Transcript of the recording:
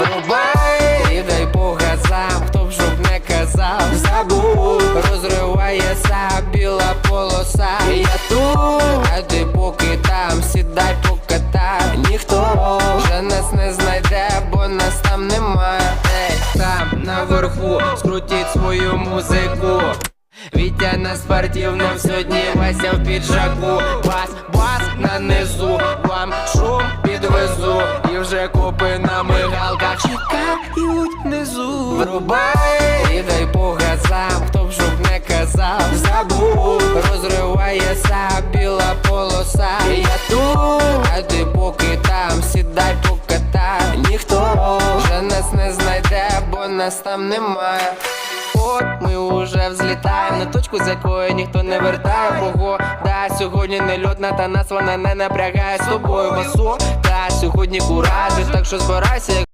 Врубай і дай по газам, хто б щоб не казав, забув, розривається біла полоса. Я тут, а ти поки там, сідай покатай. Ніхто вже нас не знайде, бо нас там немає. Ей, там наверху, скрутіть свою музику. Вітя на спортивному сьогодні Вася в піджаку Бас, бас на низу, вам підвезу І вже копи на мигалках чекають внизу. Врубай і дай газам, хто б щоб не казав. Забув, розривається біла полоса. Я тут, а ти поки там, сідай покатай. Ніхто вже нас не знайде, бо нас там немає. От ми уже взлітаємо. На точку, з якої ніхто не вертає. Погода сьогодні не льотна, та нас вона не напрягає. З тобою масо Та сьогодні куражі, так що збирайся,